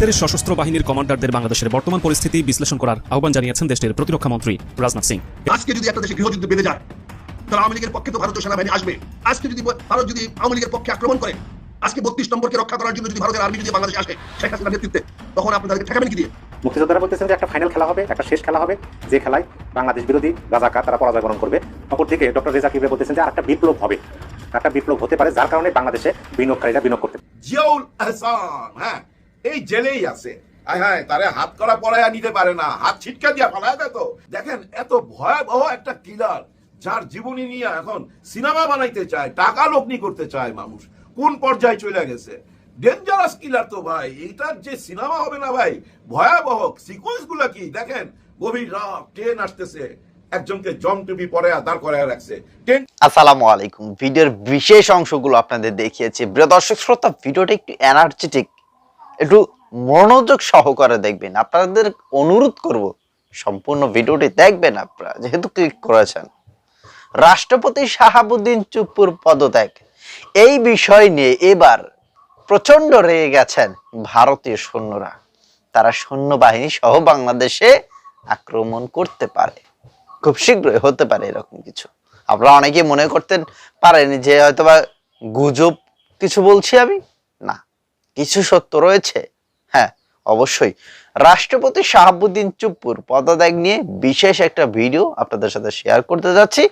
ভারতের সশস্ত্র বাহিনীর কমান্ডারদের বাংলাদেশের বর্তমান পরিস্থিতি বিশ্লেষণ করার আহ্বান জানিয়েছেন দেশটির প্রতিরক্ষা মন্ত্রী রাজনাথ সিং। আজকে যদি একটা দেশে গৃহযুদ্ধ বেঁধে যায় তাহলে আওয়ামী লীগের পক্ষে তো ভারতীয় সেনাবাহিনী আসবে। আজকে যদি ভারত যদি আওয়ামী লীগের পক্ষে আক্রমণ করে আজকে বত্রিশ নম্বরকে রক্ষা করার জন্য যদি ভারতের আর্মি যদি বাংলাদেশে আসে শেখ হাসিনার নেতৃত্বে তখন আপনি তাদেরকে ঠেকাবেন কি দিয়ে? মুক্তিযোদ্ধারা বলতেছেন যে একটা ফাইনাল খেলা হবে একটা শেষ খেলা হবে। যে খেলায় বাংলাদেশ বিরোধী রাজাকার তারা পরাজয় বরণ করবে। অপরদিকে ডক্টর রেজা কিবে বলতেছেন যে একটা বিপ্লব হবে। একটা বিপ্লব হতে পারে যার কারণে বাংলাদেশে বিনিয়োগকারীরা বিনিয়োগ করতে জিয়াউল আহসান হ্যাঁ। এই জেলেই আছে। হাত করা নিতে পারে না। হাত দেখেন, এত ভয়াবহ একটা কিলার যার জীবনী নিয়ে এখন সিনেমা বানাইতে চায়, টাকা লগ্নি করতে চায় মানুষ। কোন পর্যায়ে চলে গেছে? ডেঞ্জারাস কিলার তো ভাই। এটার যে সিনেমা হবে না ভাই, ভয়াবহ। সিকোয়েন্সগুলা কি? দেখেন, গভীর রাত, ট্রেন আসতেছে। একজনকে জম টুপি পরে দাঁড় করায় রাখছে। আসসালামু আলাইকুম। ভিডিওর বিশেষ অংশগুলো আপনাদের দেখিয়েছি। প্রিয় দর্শক, শ্রোতা, ভিডিওটা একটু এনার্জেটিক একটু মনোযোগ সহকারে দেখবেন। আপনাদের অনুরোধ করব, সম্পূর্ণ ভিডিওটি দেখবেন আপনারা, যেহেতু ক্লিক করেছেন। রাষ্ট্রপতি শাহাবুদ্দিন চুপ্পুর পদত্যাগ। এই বিষয় নিয়ে এবার প্রচণ্ড রেগে গেছেন ভারতীয় সৈন্যরা। তারা সৈন্যবাহিনী সহ বাংলাদেশে আক্রমণ করতে পারে। খুব শীঘ্রই হতে পারে এরকম কিছু। আপনারা অনেকে মনে করতেন পারেন যে হয়তোবা গুজব কিছু বলছি আমি? না। কিছু সত্য রয়েছে? হ্যাঁ অবশ্যই। রাষ্ট্রপতি শাহাবুদ্দিন চুপ্পুর পদত্যাগ নিয়ে বিশেষ একটা ভিডিও আপনাদের সাথে শেয়ার করতে যাচ্ছি।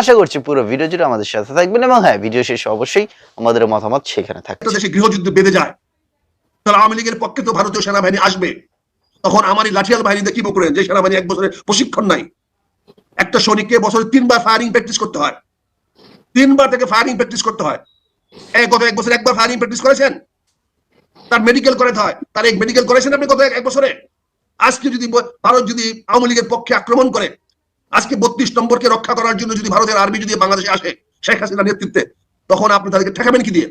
আশা করছি পুরো ভিডিও জুড়ে আমাদের সাথে থাকবেন এবং হ্যাঁ ভিডিও শেষে অবশ্যই আমাদের মতামত সেখানে থাকবে। দেশে গৃহযুদ্ধ বেঁধে যায়, তাহলে আওয়ামী লীগের পক্ষে তো ভারতীয় সেনাবাহিনী আসবে। তখন আমার এই লাঠিয়াল বাহিনীতে কি করেন যে সেনাবাহিনী এক বছরের প্রশিক্ষণ নাই। একটা সৈনিককে বছরে তিনবার ফায়ারিং প্র্যাকটিস করতে হয়। তিনবার থেকে ফায়ারিং প্র্যাকটিস করতে হয়। এই গত এক বছর একবার ফায়ারিং প্র্যাকটিস করেছেন? তার মেডিকেল করাতে হয়। তার এক মেডিকেল করেছেন আপনি গত এক বছরে? আজকে যদি ভারত যদি আওয়ামী লীগের পক্ষে আক্রমণ করে, আজকে বত্রিশ নম্বরকে রক্ষা করার জন্য যদি ভারতের আর্মি যদি বাংলাদেশে আসে, শেখ হাসিনার নেতৃত্বে, তখন আপনি তাদেরকে ঠেকাবেন কি দিয়ে?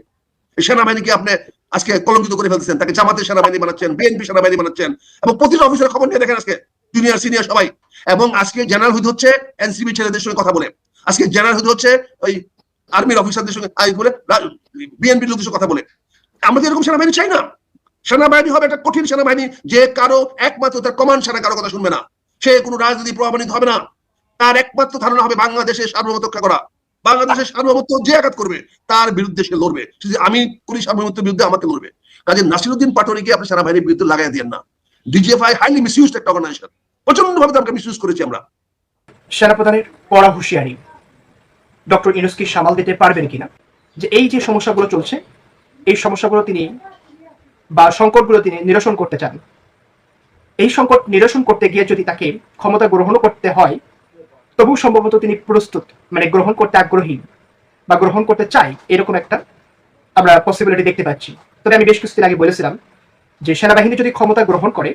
সেনাবাহিনীকে আপনি আজকে কলঙ্কিত করে ফেলতেছেন। তাকে জামাতের সেনাবাহিনী বানাচ্ছেন, বিএনপি সেনাবাহিনী বানাচ্ছেন এবং প্রতিটা অফিসের খবর নিয়ে দেখেন আজকে জুনিয়র সিনিয়র সবাই। এবং আজকে জেনারেল হুদ হচ্ছে এনসিবি ছেলেদের সঙ্গে কথা বলে। আজকে জেনারেল হুদ হচ্ছে ওই আর্মির অফিসারদের সঙ্গে বিএনপির লোকদের সঙ্গে কথা বলে। আমরা তো এরকম সেনাবাহিনী চাই না। সেনাবাহিনী হবে একটা কঠিন সেনাবাহিনী, যে কারও একমাত্র তার কমান্ড সেনা কারও কথা শুনবে না। সে কোনো রাজনীতি প্রভাবান্বিত হবে না। তার একমাত্র ধারণা হবে বাংলাদেশের সার্বভৌমত্ব রক্ষা করা। বাংলাদেশের সার্বভৌমত্ব যে আঘাত করবে, তার বিরুদ্ধে সে লড়বে। আমি করি সার্বভৌমত্বের বিরুদ্ধে আমাকে লড়বে। কাজে নাসিরুদ্দিন পাটোয়ারিকে আপনি সেনাবাহিনীর বিরুদ্ধে লাগাই দিয়েন না। ডিজিএফআই হাইলি মিসইউজড একটা অর্গানাইজেশন প্রচণ্ড ভাবে তাকে মিসইউজ করেছি আমরা। সেনাপ্রধানের কড়া হুঁশিয়ারি ডক্টর ইনুসকি সামাল দিতে পারবেন কিনা? যে এই যে সমস্যাগুলো চলছে এই সমস্যাগুলো তিনি বা সংকটগুলো তিনি নিরসন করতে চান। এই সংকট নিরসন করতে গিয়ে যদি তাকে ক্ষমতা গ্রহণ করতে হয়, তবু সম্ভবত তিনি প্রস্তুত মানে গ্রহণ করতে আগ্রহী বা গ্রহণ করতে চাই এরকম একটা আমরা পসিবিলিটি দেখতে পাচ্ছি। তবে আমি বেশ কিছুদিন আগে বলেছিলাম যে সেনাবাহিনী যদি ক্ষমতা গ্রহণ করে,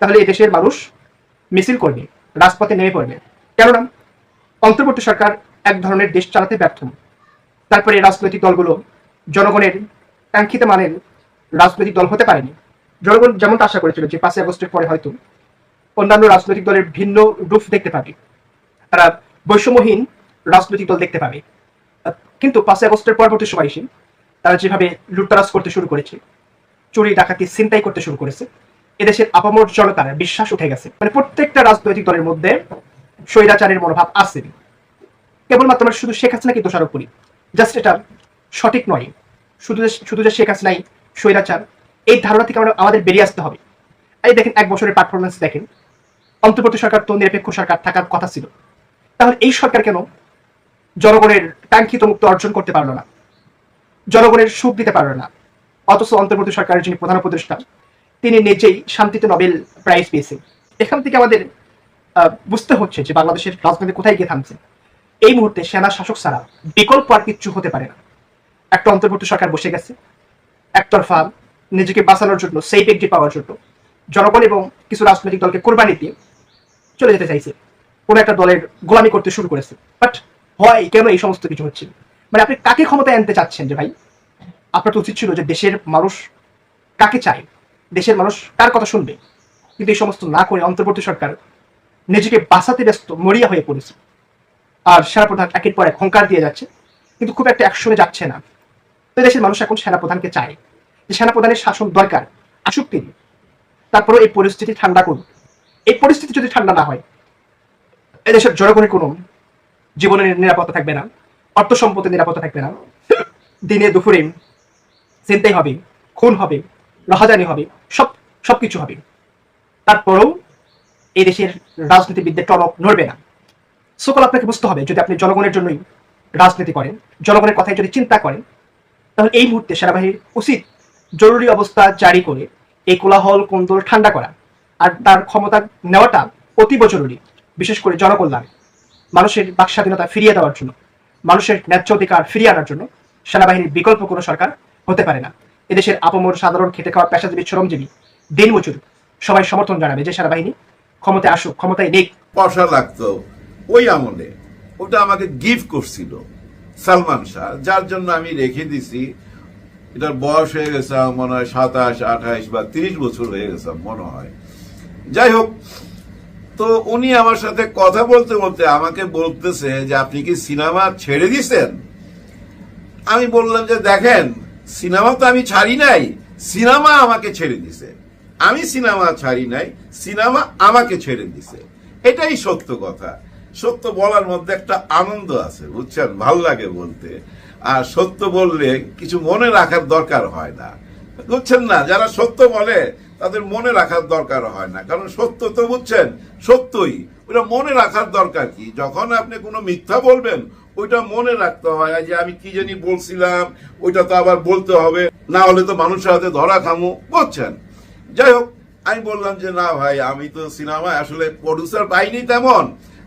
তাহলে এদেশের মানুষ মিছিল করবে, রাজপথে নেমে পড়বে। কেননা অন্তর্বর্তী সরকার এক ধরনের দেশ চালাতে ব্যর্থ। তারপরে রাজনৈতিক দলগুলো জনগণের কাঙ্ক্ষিত মানের রাজনৈতিক দল হতে পারেনি। জনগণ যেমনটা আশা করেছিল যে পাঁচই আগস্টের পরে হয়তো অন্যান্য রাজনৈতিক দলের ভিন্ন রূপ দেখতে পাবে। তারা বৈষম্যহীন রাজনৈতিক দল দেখতে পাবে। কিন্তু পাঁচই আগস্টের পরবর্তী সময় এসে তারা যেভাবে লুটতারাজ করতে শুরু করেছে, চুরি, ডাকাতি চিন্তাই করতে শুরু করেছে, এদেশের আপামর জনতার বিশ্বাস উঠে গেছে। মানে প্রত্যেকটা রাজনৈতিক দলের মধ্যে স্বৈরাচারের মনোভাব আছে। কেবলমাত্র আমরা শুধু শেখ হাসিনাকে দোষারোপ করি, জাস্ট এটা সঠিক নয়। শুধু যে শুধু যে শেখ হাসিনাই স্বৈরাচার, এই ধারণা থেকে আমরা আমাদের বেরিয়ে আসতে হবে। এই দেখেন, এক বছরের পারফরমেন্স দেখেন। অন্তর্বর্তী সরকার তো নিরপেক্ষ সরকার থাকার কথা ছিল। তাহলে এই সরকার কেন জনগণের কাঙ্ক্ষিত মুক্ত অর্জন করতে পারল না? জনগণের সুখ দিতে পারল না? অথচ অন্তর্বর্তী সরকারের যিনি প্রধান উপদেষ্টা, তিনি নিজেই শান্তিতে নোবেল প্রাইজ পেয়েছেন। এখান থেকে আমাদের বুঝতে হচ্ছে যে বাংলাদেশের রাজনীতি কোথায় গিয়ে থামছে। এই মুহূর্তে সেনা শাসক ছাড়া বিকল্প আর কিচ্ছু হতে পারে না। একটা অন্তর্বর্তী সরকার বসে গেছে, একতরফা নিজেকে বাঁচানোর জন্য সেই ব্যক্তি পাওয়ার জন্য জনগণ এবং কিছু রাজনৈতিক দলকে কোরবানি দিয়ে চলে যেতে চাইছে। কোনো একটা দলের গোলামি করতে শুরু করেছে। বাট হয়, কেন এই সমস্ত কিছু হচ্ছে? মানে আপনি কাকে ক্ষমতায় আনতে চাচ্ছেন যে ভাই? আপনার তো উচিত ছিল যে দেশের মানুষ কাকে চায়? দেশের মানুষ কার কথা শুনবে? কিন্তু এই সমস্ত না করে অন্তর্বর্তী সরকার নিজেকে বাঁচাতে ব্যস্ত, মরিয়া হয়ে পড়েছে। আর সেনাপ্রধান একের পর এক হংকার দিয়ে যাচ্ছে। কিন্তু খুব একটা অ্যাকশনে যাচ্ছে না। তো দেশের মানুষ এখন সেনাপ্রধানকে চায়। যে সেনাপ্রধানের শাসন দরকার, আসুক তিনি। তারপরে এই পরিস্থিতি ঠান্ডা করুন এই পরিস্থিতি যদি ঠান্ডা না হয়, এদেশের জনগণের কোনো জীবনের নিরাপত্তা থাকবে না, অর্থ সম্পত্তির নিরাপত্তা থাকবে না। দিনে, দুপুরে, চিন্তাই হবে, খুন হবে রাহাজানি হবে, সব, সবকিছু হবে। তারপরেও এই দেশের রাজনীতিবিদদের টনক নড়বে না। সকল আপনাকে বুঝতে হবে, যদি আপনি জনগণের জন্যই রাজনীতি করেন, জনগণের কথাই যদি চিন্তা করেন তাহলে এই মুহূর্তে সেনাবাহিনীর উচিত জরুরি অবস্থা জারি করে এই কোলাহল কোন্দল ঠান্ডা করা আর তার ক্ষমতা নেওয়াটা অতীব জরুরি, বিশেষ করে জনকল্যাণ, মানুষের বাক স্বাধীনতা ফিরিয়ে দেওয়ার জন্য, মানুষের ন্যায্য অধিকার ফিরিয়ে আনার জন্য সেনাবাহিনীর বিকল্প কোনো সরকার হতে পারে না। এদেশের আপমর সাধারণ খেটে খাওয়া পেশাজীবী শ্রমজীবী দিনমজুর সবাই সমর্থন জানাবে যে সেনাবাহিনী ক্ষমতায় আসুক, ক্ষমতায় নেই। পয়সা লাগতো, ওই আমলে। ওটা আমাকে গিফট করছিল। সালমান শাহ, যার জন্য আমি রেখে দিছি। এটার বয়স হয়ে গেছে মনে হয় সাতাশ আঠাইশ বা তিরিশ বছর হয়ে গেছে মনে হয়। যাই হোক, তো উনি আমার সাথে কথা বলতে বলতে আমাকে বলতেছে যে, আপনি কি সিনেমা ছেড়ে দিছেন? আমি বললাম যে, দেখেন, সিনেমা তো আমি ছাড়ি নাই, সিনেমা আমাকে ছেড়ে দিছে। আমি সিনেমা ছাড়ি নাই, সিনেমা আমাকে ছেড়ে দিছে। এটাই সত্য কথা। সত্য বলার মধ্যে একটা আনন্দ আছে, বুঝছেন? ভালো লাগে বলতে। আর সত্য বললে কিছু মনে রাখার দরকার হয় না। বুঝছেন না? যারা সত্য বলে, তাদের মনে রাখার দরকার হয় না। কারণ সত্য তো, বুঝছেন? সত্যই। ওটা মনে রাখার দরকার কি? যখন আপনি কোনো মিথ্যা বলবেন, ওইটা মনে রাখতে হয়। যে আমি কি জানি বলছিলাম, ওইটা তো আবার বলতে হবে। না হলে তো মানুষের হাতে ধরা খামু, বুঝছেন? যাই হোক, আমি বললাম যে, না ভাই, আমি তো সিনেমা আসলে প্রডিউসার পাইনি তেমন।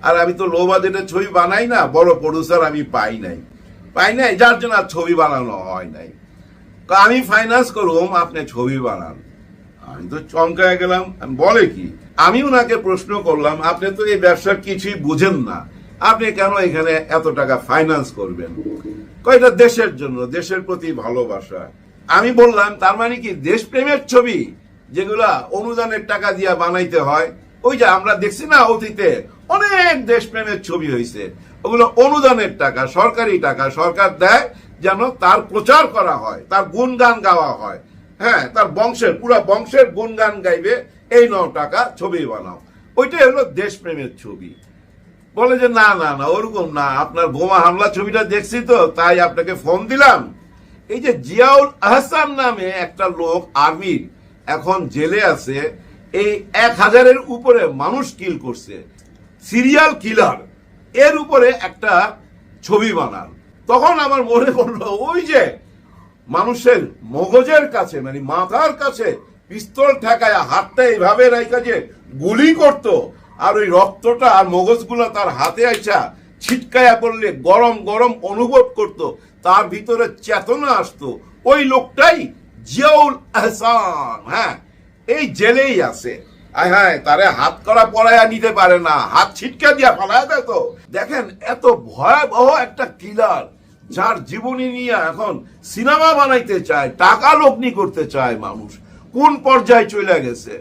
আর আমি তো লো বাজেটের ছবি বানাই না, বড় প্রডিউসার আমি পাই নাই। পাই নাই, যার জন্য আর ছবি বানানো হয় নাই। আমি ফাইন্যান্স করুম, আপনি ছবি বানান। আমি তো চমকায় গেলাম। বলে কি, আমি ওনাকে প্রশ্ন করলাম, আপনি তো এই ব্যবসার কিছুই বুঝেন না। আপনি কেন এখানে এত টাকা ফাইন্যান্স করবেন? কয়টা দেশের জন্য, দেশের প্রতি ভালোবাসা। আমি বললাম, তার মানে কি, দেশপ্রেমের ছবি যেগুলা অনুদানের টাকা দিয়ে বানাইতে হয়, ওই যে আমরা দেখছি না অতীতে অনেক দেশপ্রেমের ছবি হয়েছে ওগুলো অনুদানের টাকা, সরকারি টাকা, সরকার দেয় যেন তার প্রচার করা হয়, তার গুণগান গাওয়া হয়। হ্যাঁ তার বংশের, পুরো বংশের গুণগান গাইবে, এই ন টাকা ছবি বানাও। ওইটাই হলো দেশপ্রেমের ছবি। বলে যে, না না না, ওরকম না, আপনার বোমা হামলা ছবিটা দেখছি তো, তাই আপনাকে ফোন দিলাম। এই যে জিয়াউল আহসান নামে একটা লোক আর্মির এখন জেলে আছে, এই এক হাজারের উপরে মানুষ কিল করছে। Serial killer. এর উপরে একটা ছবি বানান। তখন আমার মনে পড়ল, ওই যে মানুষের মগজের কাছে মানে মাথার কাছে পিস্তল ঠেকায় হাতটা এইভাবে রাইকা যে গুলি করত, আর ওই রক্তটা আর মগজগুলো তার হাতে আইসা ছিটকায়া পড়লে গরম গরম অনুভব করত, তার ভিতরে চেতনা আসতো। ওই লোকটাই জিয়াউল আহসান হ্যাঁ এই জেলেই আছে। তারে হাত করা পড়ায়া নিতে পারে না। হাত ছিটকা দিয়া ফালায় দেয় তো। দেখেন, এত ভয়াবহ একটা কিলার যার জীবনী নিয়ে এখন সিনেমা বানাইতে চায়, টাকা লগ্নি করতে চায় মানুষ। কোন পর্যায়ে চলে গেছে?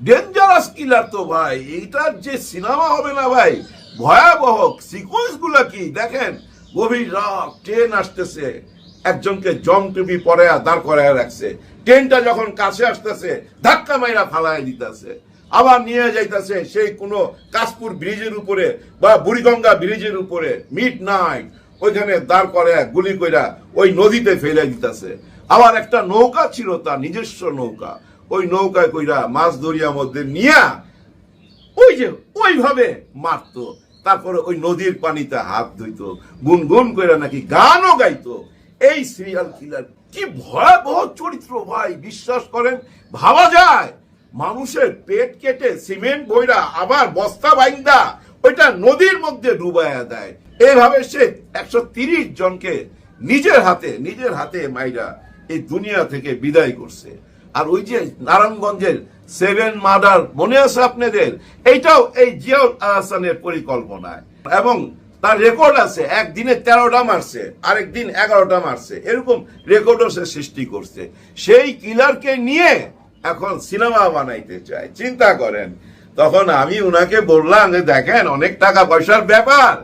ডেঞ্জারাস কিলার তো ভাই। এইটার যে সিনেমা হবে না ভাই, ভয়াবহ। সিকোয়েন্সগুলা কি? দেখেন, গভীর রাত ট্রেন আসতেছে। একজনকে জম টুপি পরে দাঁড় করায় রাখছে। ট্রেনটা যখন কাছে আসতেছে, ধাক্কা মাইরা ফালাই দিতেছে। আবার নিয়ে যাইতেছে সেই কোনো কাশপুর ব্রিজের উপরে বা বুড়িগঙ্গা ব্রিজের উপরে। মিড নাইট ওইখানে দাঁড় করে, গুলি কইরা ওই নদীতে ফেলে দিতেছে। আবার একটা নৌকা ছিল তার নিজস্ব নৌকা। ওই নৌকায় কইরা মাছ দরিয়ার মধ্যে নিয়া ওই যে ওইভাবে মারতো। তারপরে ওই নদীর পানিতে হাত ধুইতো। গুনগুন করে নাকি গানও গাইতো। এই সিরিয়াল কিলার কি ভয়াবহ চরিত্র ভাই, বিশ্বাস করেন? ভাবা যায়? মানুষের পেট কেটে সিমেন্ট বইরা আবার বস্তা বাইন্দা ওইটা নদীর মধ্যে ডুবাইয়া দেয়। এভাবে সে একশো তিরিশ জনকে নিজের হাতে নিজের হাতে মাইরা এই দুনিয়া থেকে বিদায় করছে। আর ওই যে নারায়ণগঞ্জের সেভেন মার্ডার মনে আছে আপনাদের? এইটাও এই জিয়াউল আহসানের পরিকল্পনায়। এবং তার রেকর্ড আছে, একদিনে তেরোটা মারছে আরেক দিন এগারোটা মারছে। এরকম রেকর্ডও সে সৃষ্টি করছে। সেই কিলারকে নিয়ে এখন সিনেমা বানাইতে চায় চিন্তা করেন। তখন আমি উনাকে বললাম যে, দেখেন, অনেক টাকা পয়সার ব্যাপার।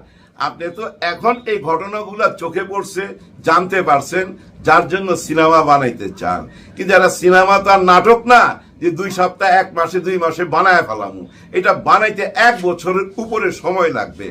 আপনি তো এখন এই ঘটনাগুলো চোখে পড়ছে, জানতে পারছেন, যার জন্য সিনেমা বানাইতে চান। কিন্তু যারা সিনেমা তো আর নাটক না, যে দুই সপ্তাহ, এক মাসে, দুই মাসে বানায় ফেলামু। এটা বানাইতে এক বছরের উপরে সময় লাগবে।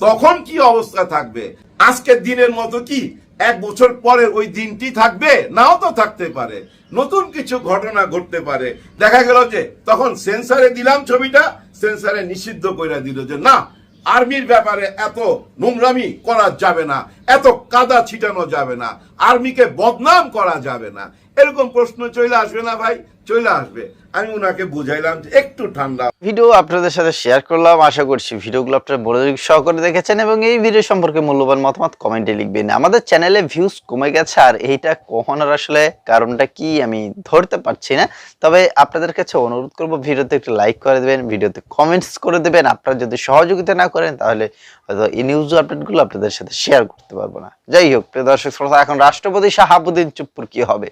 তখন কি অবস্থা থাকবে? আজকের দিনের মতো কি? এক বছর পরে ওই দিনটি থাকবে, নাও তো থাকতে পারে। নতুন কিছু ঘটনা ঘটতে পারে। দেখা গেল যে তখন সেন্সারে দিলাম ছবিটা, সেন্সারে নিষিদ্ধ করে দিল যে, না, আর্মির ব্যাপারে এত নোংরামি করা যাবে না, এত কাদা ছিটানো যাবে না, আর্মিকে বদনাম করা যাবে না। এরকম প্রশ্ন চলে আসবে না ভাই। চলে আসবে। আমি ওনাকে বুঝাইলাম যে একটু ঠান্ডা। ভিডিও আপনাদের সাথে শেয়ার করলাম, আশা করছি ভিডিওগুলো আপনারা মনোযোগ সহকারে দেখেছেন এবং এই ভিডিও সম্পর্কে মূল্যবান মতামত কমেন্টে লিখবেন। আমাদের চ্যানেলে ভিউজ কমে গেছে, আর এইটা কখনোর আসলে কারণটা কি আমি ধরতে পারছি না। তবে আপনাদের কাছে অনুরোধ করব, ভিডিওতে একটু লাইক করে দেবেন, ভিডিওতে কমেন্টস করে দেবেন। আপনারা যদি সহযোগিতা না করেন, তাহলে হয়তো এই নিউজ আপডেটগুলো আপনাদের সাথে শেয়ার করতে পারব না। যাই হোক, প্রিয় দর্শক শ্রোতা, এখন রাষ্ট্রপতি শাহাবুদ্দিন চুপ্পুর কি হবে?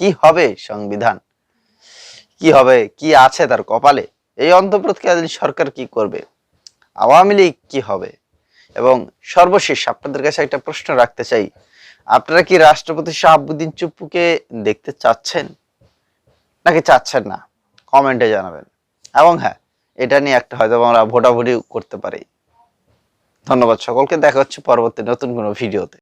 কি হবে সংবিধান? কি হবে? কি আছে তার কপালে? এই অন্তর্বর্তীকালীন সরকার কি করবে? আওয়ামী লীগ কি হবে? এবং সর্বশেষ আপনাদের কাছে একটা প্রশ্ন রাখতে চাই। আপনারা কি রাষ্ট্রপতি শাহাবুদ্দিন চুপ্পুকে দেখতে চাচ্ছেন? নাকি চাচ্ছেন না? কমেন্টে জানাবেন। এবং হ্যাঁ এটা নিয়ে একটা হয়তো আমরা ভোটাভুটি করতে পারি। ধন্যবাদ সকলকে। দেখা হচ্ছে পরবর্তী নতুন কোনো ভিডিওতে।